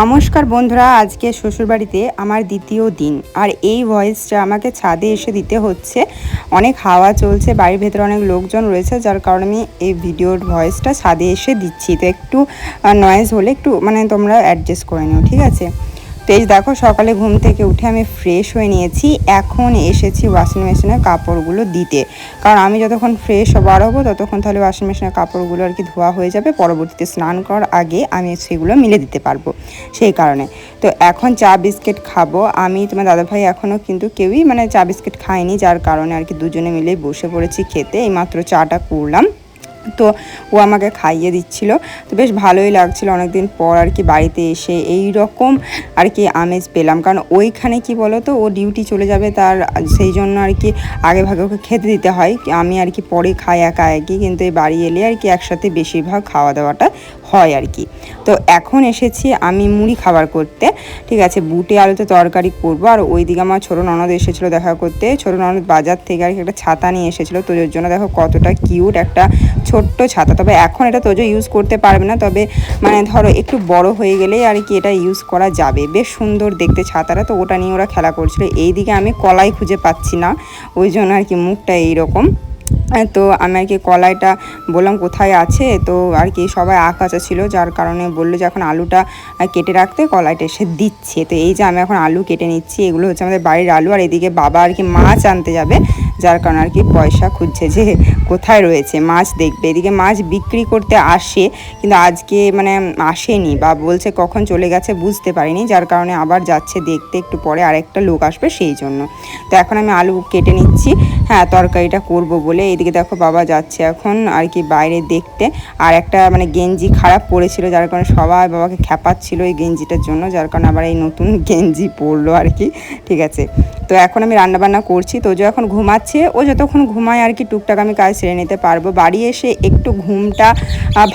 নমস্কার বন্ধুরা, আজকে শ্বশুরবাড়িতে আমার দ্বিতীয় দিন। আর এই ভয়েসটা আমাকে ছাদে এসে দিতে হচ্ছে। অনেক হাওয়া চলছে, বাড়ির ভেতরে অনেক লোকজন রয়েছে, যার কারণে আমি এই ভিডিওর ভয়েসটা ছাদে এসে দিচ্ছি। তো একটু নয়েজ হলে একটু মানে তোমরা অ্যাডজাস্ট করে নিও, ঠিক আছে? তো এই দেখো সকালে ঘুম থেকে উঠে আমি ফ্রেশ হয়ে নিয়েছি। এখন এসেছি ওয়াশিং মেশিনে কাপড়গুলো দিতে। কারণ আমি যতক্ষণ ফ্রেশ বার হব, ততক্ষণ তাহলে ওয়াশিং মেশিনের কাপড়গুলো আর কি ধোয়া হয়ে যাবে। পরবর্তীতে স্নান করার আগে আমি সেগুলো মিলে দিতে পারব সেই কারণে। তো এখন চা বিস্কিট খাব। আমি তোমার দাদাভাই এখনও কিন্তু কেউই মানে চা বিস্কিট খায়নি, যার কারণে আর কি দুজনে মিলে বসে পড়েছি খেতে। এইমাত্র চাটা করলাম। তো ও আমাকে খাইয়ে দিচ্ছিল। তো বেশ ভালোই লাগছিল অনেকদিন পর আর কি বাড়িতে এসে। এই রকম আর কি আমেজ পেলাম। কারণ ওইখানে কি বলো তো ও ডিউটি চলে যাবে তার, সেই জন্য আর কি আগে ভাগে ওকে খেতে দিতে হয়। আমি আর কি পরে খাই একা একই, কিন্তু এই বাড়ি এলে আর কি একসাথে বেশিরভাগ খাওয়া দাওয়াটা হয় আর কি। তো এখন এসেছি আমি মুড়ি খাবার করতে। ঠিক আছে, বুটে আলুতে তরকারি করব। আর ওইদিকে আমার ছোটো ননদ এসেছিল দেখা করতে। ছোটো ননদ বাজার থেকে আর কি একটা ছাতা নিয়ে এসেছিল। তোজোর জন্য দেখো কতটা কিউট একটা ছোট্ট ছাতা। তবে এখন এটা তোজো ইউজ করতে পারবে না। তবে মানে ধরো একটু বড় হয়ে গেলেই আর কি এটা ইউজ করা যাবে। বেশ সুন্দর দেখতে ছাতাটা। তো ওটা নিয়ে ওরা খেলা করছিল। এইদিকে আমি কলাই খুঁজে পাচ্ছি না। ওই জন্য আর কি মুখটা এইরকম। তো আমি আর কি কলাইটা বললাম কোথায় আছে? তো আর কি সবাই আকাশা ছিল, যার কারণে বলল যে এখন আলুটা কেটে রাখতে কলাইটা এসে দিচ্ছে। তো এই যে আমি এখন আলু কেটে নিচ্ছি, এগুলো হচ্ছে আমাদের বাড়ির আলু। আর এদিকে বাবা আর কি মাছ আনতে যাবে। যার কারণে আর কি পয়সা খুঁজছে যে কোথায় রয়েছে মাছ দেখবে। এদিকে মাছ বিক্রি করতে আসে কিন্তু আজকে মানে আসেনি বা বলছে কখন চলে গেছে বুঝতে পারিনি, যার কারণে আবার যাচ্ছে দেখতে একটু পরে আরেকটা লোক আসবে সেই জন্য। তো এখন আমি আলু কেটে নিচ্ছি। হ্যাঁ তরকারিটা করব বলে। এদিকে দেখো বাবা যাচ্ছে এখন, আর কি বাইরে দেখতে। আর একটা মানে গেঞ্জি খারাপ পড়েছিল যার কারণে সবাই বাবাকে খ্যাপাচ্ছিল এই গেঞ্জিটার জন্য, যার কারণে আবার এই নতুন গেঞ্জি পরলো আর কি। ঠিক আছে। তো এখন আমি রান্নাবান্না করছি। তো যে এখন ঘুমাচ্ছে। ও যতক্ষণ ঘুমায় আর কি টুকটাক আমি কাজ সেরে নিতে পারব। বাড়ি এসে একটু ঘুমটা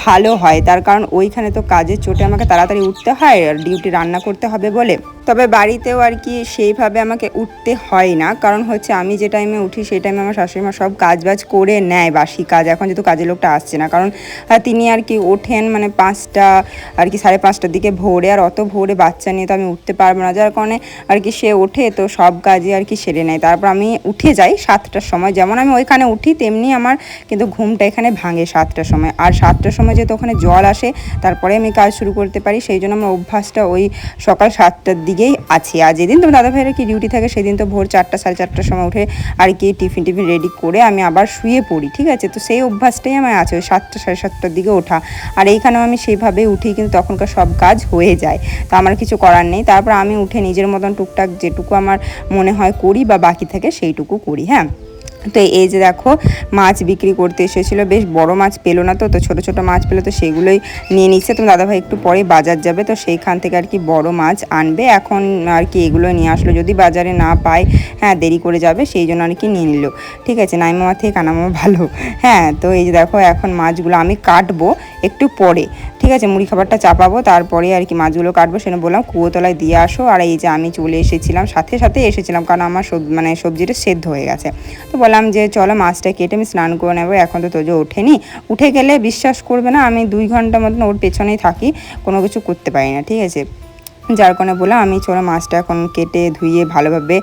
ভালো হয়। তার কারণ ওইখানে তো কাজের চোটে আমাকে তাড়াতাড়ি উঠতে হয় আর ডিউটি রান্না করতে হবে বলে। তবে বাড়িতেও আর কি সেইভাবে আমাকে উঠতে হয় না। কারণ হচ্ছে আমি যে টাইমে উঠি সেই টাইমে আমার শাশুড়িমা সব কাজ বাজ করে নেয়, বাসি কাজ। এখন যেহেতু কাজের লোকটা আসছে না। কারণ তিনি আর কি ওঠেন মানে পাঁচটা আর কি সাড়ে পাঁচটার দিকে ভোরে। আর অত ভোরে বাচ্চা নিয়ে তো আমি উঠতে পারব না। যার কারণে আর কি সে ওঠে তো সব কাজই আর কি সেরে নেয়। তারপর আমি উঠে যাই সাতটার সময়। যেমন আমি ওইখানে উঠি, তেমনি আমার কিন্তু ঘুমটা এখানে ভাঙে সাতটার সময়। আর সাতটার সময় যেহেতু ওখানে জল আসে, তারপরে আমি কাজ শুরু করতে পারি। সেই জন্য আমার অভ্যাসটা ওই সকাল সাতটার দিকেই আছি। আর যেদিন তো দাদা ভাইয়ের কি ডিউটি থাকে, সেদিন তো ভোর চারটা, সাড়ে চারটার সময় উঠে আর কি টিফিন টিফিন রেডি করে আমি আবার শুয়ে পড়ি, ঠিক আছে? তো সেই অভ্যাসটাই আমার আছে, ওই সাতটা, সাড়ে সাতটার দিকে ওঠা। আর এইখানেও আমি সেইভাবেই উঠি, কিন্তু তখনকার সব কাজ হয়ে যায়। তো আমার কিছু করার নেই। তারপর আমি উঠে নিজের মতন টুকটাক যেটুকু আমার মনে হয় করি বা বাকি থাকে সেইটুকু করি হ্যাঁ? তো এই যে দেখো, মাছ বিক্রি করতে এসেছিল। বেশ বড় মাছ পেল না তো তো ছোটো ছোটো মাছ পেল তো সেগুলোই নিয়ে নিচ্ছে। তো দাদাভাই একটু পরে বাজার যাবে, তো সেইখান থেকে আর কি বড় মাছ আনবে। এখন আর কি এগুলো নিয়ে আসলো। যদি বাজারে না পায় হ্যাঁ দেরি করে যাবে, সেই জন্য আর কি নিয়ে নিল। ঠিক আছে, নাইমামা থেকে কানামামা ভালো। হ্যাঁ তো এই যে দেখো, এখন মাছগুলো আমি কাটবো একটু পরে। ঠিক আছে, মুড়ি খাবারটা চাপাবো, তারপরে আর কি মাছগুলো কাটবো সেটা বললাম কুয়োতলায় দিয়ে আসো। আর এই যে আমি চলে এসেছিলাম, সাথে সাথে এসেছিলাম, কারণ আমার সব মানে সবজিটা সেদ্ধ হয়ে গেছে। তো বললাম যে, চলো মাছটা কেটে আমি স্নান করে নেব, এখন তো তোজো ওঠেনি। উঠে গেলে বিশ্বাস করবে না, আমি দুই ঘণ্টা মতন ওর পেছনেই থাকি, কোনো কিছু করতে পারি না, ঠিক আছে? যার কারণে বলে আমি চলো মাছটা এখন কেটে ধুয়ে ভালোভাবে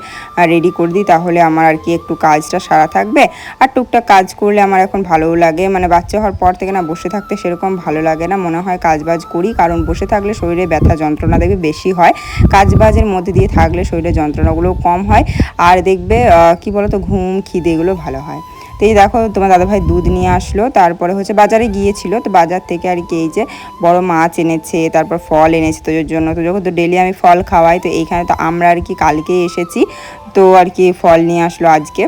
রেডি করে দিই, তাহলে আমার আর কি একটু কাজটা সারা থাকবে। আর টুকটাক কাজ করলে আমার এখন ভালোও লাগে মানে বাচ্চা হওয়ার পর থেকে না বসে থাকতে সেরকম ভালো লাগে না। মনে হয় কাজ বাজ করি, কারণ বসে থাকলে শরীরে ব্যথা যন্ত্রণা দেখবে বেশি হয়। কাজ বাজের মধ্যে দিয়ে থাকলে শরীরে যন্ত্রণাগুলোও কম হয়। আর দেখবে কি বলতো, ঘুম, খিদে এগুলো ভালো হয়। তো এই দেখো, তোমার দাদাভাই দুধ নিয়ে আসলো। তারপরে হচ্ছে বাজারে গিয়েছিল, তো বাজার থেকে আর কি এই যে বড় মাছ এনেছে, তারপর ফল এনেছে তোর জন্য। তো যখন তো ডেলি আমি ফল খাওয়াই, তো এইখানে তো আমরা আর কি কালকে এসেছি, তো আর কি ফল নিয়ে আসলো আজকে।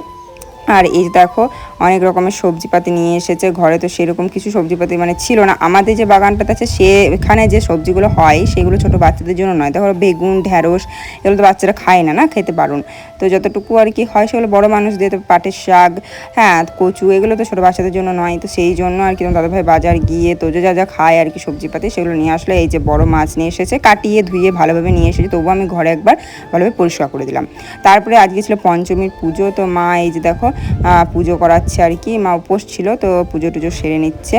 আর এই দেখো অনেক রকমের সবজিপাতি নিয়ে এসেছে। ঘরে তো সেরকম কিছু সবজিপাতি মানে ছিল না। আমাদের যে বাগানটাতে আছে সে এখানে যে সবজিগুলো হয়, সেগুলো ছোট বাচ্চাদের জন্য নয়। দেখো বেগুন ঢ্যাঁড়স এগুলো তো বাচ্চারা খায় না না? খেতে পারুন। তো যতটুকু আর কি হয়, সেগুলো বড় মানুষ দিয়ে তো পাটের শাক হ্যাঁ কচু, এগুলো তো ছোটো বাচ্চাদের জন্য নয়। তো সেই জন্য আর কি দাদা ভাই বাজার গিয়ে তো যা যা খায় আর কি সবজিপাতি, সেগুলো নিয়ে আসলে। এই যে বড় মাছ নিয়ে এসেছে, কাটিয়ে, ধুয়ে ভালোভাবে নিয়ে এসেছে। তবুও আমি ঘরে একবার ভালোভাবে পরিষ্কার করে দিলাম। তারপরে আজকে ছিল পঞ্চমীর পুজো। তো মা, এই যে দেখো পুজো করাচ্ছে। নিচ্ছে আর কি, মা উপোস ছিল তো পুজো টুজো সেরে নিচ্ছে।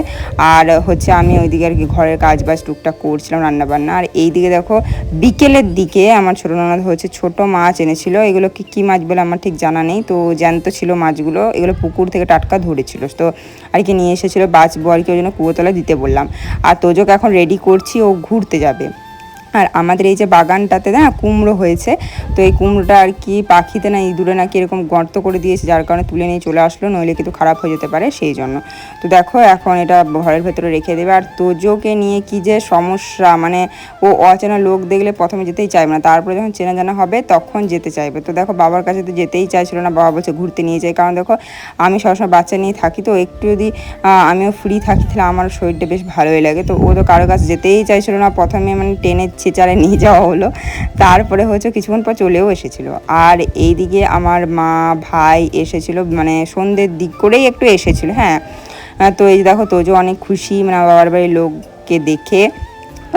আর হচ্ছে আমি ওইদিকে আর কি ঘরের কাজ বাজ টুকটাক করছিলাম রান্না বান্না আর এইদিকে দেখো, বিকেলের দিকে আমার ছোটো ননদ হচ্ছে ছোট মাছ এনেছিল। এগুলো কি কী মাছ বলে আমার ঠিক জানা নেই। তো জ্যান্ত ছিল মাছগুলো, এগুলো পুকুর থেকে টাটকা ধরেছিল। তো আর কি নিয়ে এসেছিল, বাঁচবো আর কি, ওই জন্য কুয়োতলায় দিতে বললাম। আর তোজোকে এখন রেডি করছি, ও ঘুরতে যাবে। আর আমাদের এই যে বাগানটাতে না কুমড়ো হয়েছে, তো এই কুমড়োটা আর কি পাখিতে না ইঁদুরে নাকি এরকম গর্ত করে দিয়েছে, যার কারণে তুলে নিয়ে চলে আসলো, নইলে কিন্তু খারাপ হয়ে যেতে পারে সেই জন্য। তো দেখো এখন এটা ঘরের ভেতরে রেখে দেবে। আর তোজোকে নিয়ে কি যে সমস্যা মানে ও অচেনা লোক দেখলে প্রথমে যেতেই চাইবে না, তারপরে যখন চেনা জানা হবে তখন যেতে চাইবে। তো দেখো বাবার কাছে তো যেতেই চাইছিল না, বাবা বলছে ঘুরতে নিয়ে যাই, কারণ দেখো আমি সবসময় বাচ্চা নিয়ে থাকি, তো একটু যদি আমিও ফ্রি থাকি তাহলে আমার শরীরটা বেশ ভালোই লাগে। তো ও তো কারোর কাছে যেতেই চাইছিল না, প্রথমে মানে টেনে চেচারে নিয়ে যাওয়া হলো। তারপরে হচ্ছে কিছুক্ষণ পর চলেও এসেছিল। আর এইদিকে আমার মা, ভাই এসেছিল মানে সন্ধ্যের দিক করেই একটু এসেছিল হ্যাঁ। তো এই দেখো, তোজো অনেক খুশি মানে বাবার বাড়ির লোককে দেখে।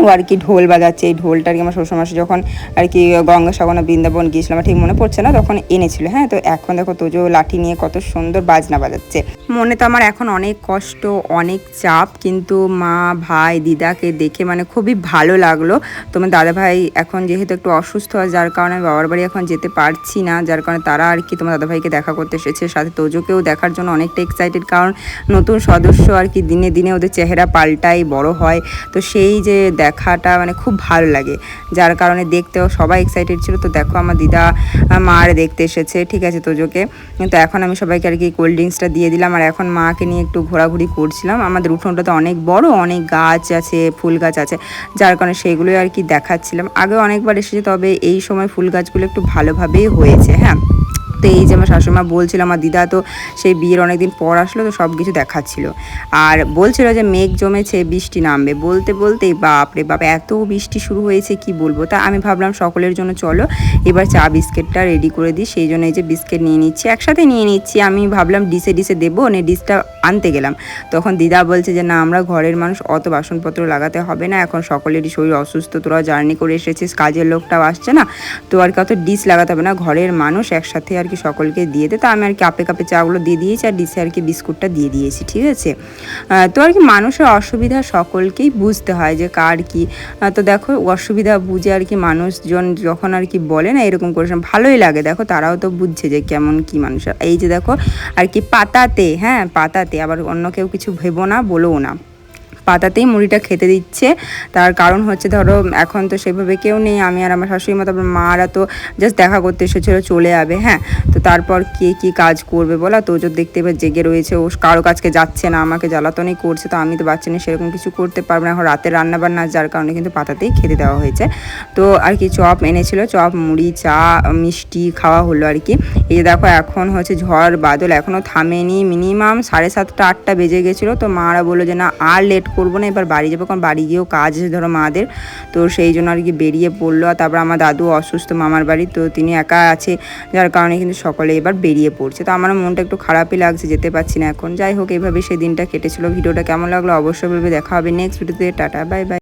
ও আর কি ঢোল বাজাচ্ছে। এই ঢোলটা আর কি আমার শ্বশুর শ্বশুরমাসে যখন আর কি গঙ্গাসাগর বৃন্দাবন গিয়েছিলাম ঠিক মনে পড়ছে না, তখন এনেছিল। হ্যাঁ তো এখন দেখো তোজো লাঠি নিয়ে কত সুন্দর বাজনা বাজাচ্ছে। মনে তো আমার এখন অনেক কষ্ট, অনেক চাপ, কিন্তু মা, ভাই, দিদাকে দেখে মানে খুবই ভালো লাগল। তোমার দাদা ভাই এখন যেহেতু একটু অসুস্থ হয় যার কারণে বাবার বাড়ি এখন যেতে পারছি না, যার কারণে তারা আর কি তোমার দাদা ভাইকে দেখা করতে এসেছে। সাথে তোজোকেও দেখার জন্য অনেকটা এক্সাইটেড কারণ নতুন সদস্য আর কি দিনে দিনে ওদের চেহারা পাল্টায়, বড় হয়। তো সেই যে দেখাটা মানে খুব ভালো লাগে। যার কারণে দেখতেও সবাই এক্সাইটেড ছিল। তো দেখো আমার দিদা মার দেখতে এসেছে। ঠিক আছে, তোজোকে। তো এখন আমি সবাইকে আর কি কোল্ড ড্রিঙ্কসটা দিয়ে দিলাম। আর এখন মাকে নিয়ে একটু ঘোরাঘুরি করছিলাম। আমাদের উঠোনটা তো অনেক বড়, অনেক গাছ আছে, ফুল গাছ আছে। যার কারণে সেইগুলোই আর কি দেখাচ্ছিলাম। আগে অনেকবার এসেছে, তবে এই সময় ফুল গাছগুলো একটু ভালোভাবেই হয়েছে হ্যাঁ? তো এই যে আমার শাশুড়িমা বলছিল, আমার দিদা তো সেই বিয়ের অনেকদিন পর আসলো, তো সব কিছু দেখাচ্ছিল। আর বলছিল যে মেঘ জমেছে, বৃষ্টি নামবে। বলতে বলতেই বাপ রে বাপ, এত বৃষ্টি শুরু হয়েছে, কি বলব? তা আমি ভাবলাম সকলের জন্য চলো, এবার চা বিস্কিটটা রেডি করে দিই, সেই জন্য এই যে বিস্কিট নিয়ে নিচ্ছি, একসাথে নিয়ে নিচ্ছি। আমি ভাবলাম ডিসে ডিসে দেবো নে ডিসটা আনতে গেলাম। তখন দিদা বলছে যে, না, আমরা ঘরের মানুষ, অত বাসনপত্র লাগাতে হবে না, এখন সকলেরই শরীর অসুস্থ, তোরা জার্নি করে এসেছিস, কাজের লোকটাও আসছে না, তো আর কত ডিস লাগাতে হবে না, ঘরের মানুষ একসাথে আর কি সকলকে দিয়ে দে। তো আমি আর কি কাপে কাপে চাগুলো দিয়ে দিয়েছি আর ডিসে আর কি বিস্কুটটা দিয়ে দিয়েছি, ঠিক আছে? তো আর কি মানুষের অসুবিধা সকলকেই বুঝতে হয় যে কার কি। তো দেখো, অসুবিধা বুঝে আর কি মানুষজন যখন আর কি বলে না এরকম করে ভালোই লাগে। দেখো, তারাও তো বুঝছে যে কেমন কি মানুষের এই যে দেখো, আর কি পাতাতে হ্যাঁ পাতাতে, আবার অন্য কেউ কিছু ভেবো না, বলেও না। পাতাতেই মুড়িটা খেতে দিচ্ছে। তার কারণ হচ্ছে ধরো, এখন তো সেভাবে কেউ নেই, আমি আর আমার শাশুড়ি মা, তারপর মারা তো জাস্ট দেখা করতে এসেছিল, চলে যাবে হ্যাঁ? তো তারপর কে কি কাজ করবে বলা? তো যে দেখতে এবার জেগে রয়েছে, ও কারও কাজকে যাচ্ছে না, আমাকে জ্বালাতনই করছে, তো আমি তো বাচ্চা নিয়ে সেরকম কিছু করতে পারব না। এখন রাতে রান্না বান্না যার কারণে কিন্তু পাতাতেই খেতে দেওয়া হয়েছে। তো আর কি চপ এনেছিল, চপ, মুড়ি, চা, মিষ্টি খাওয়া হলো আর কি। এই দেখো, এখন হচ্ছে ঝড়, বাদল এখনও থামেনি। মিনিমাম সাড়ে সাতটা, আটটা বেজে গেছিল, তো মারা বলল যে না, আর লেট করব না, এবার বাড়ি যাব। কারণ বাড়ি গিয়েও কাজ আছে ধরো মাদের। তো সেই জন্য আর কি বেরিয়ে পড়ল। আর তারপর আমার দাদু অসুস্থ, মামার বাড়ি। তো তিনি একা আছে, যার কারণে কিন্তু সকলে এবার বেরিয়ে পড়ছে। তো আমার মনটা একটু খারাপই লাগছে, যেতে পারছি না এখন। যাই হোক এইভাবে সেই দিনটা কেটেছিল। ভিডিওটা কেমন লাগল অবশ্যই ভেবে দেখা হবে। নেক্সট ভিডিওতে টাটা বাই বাই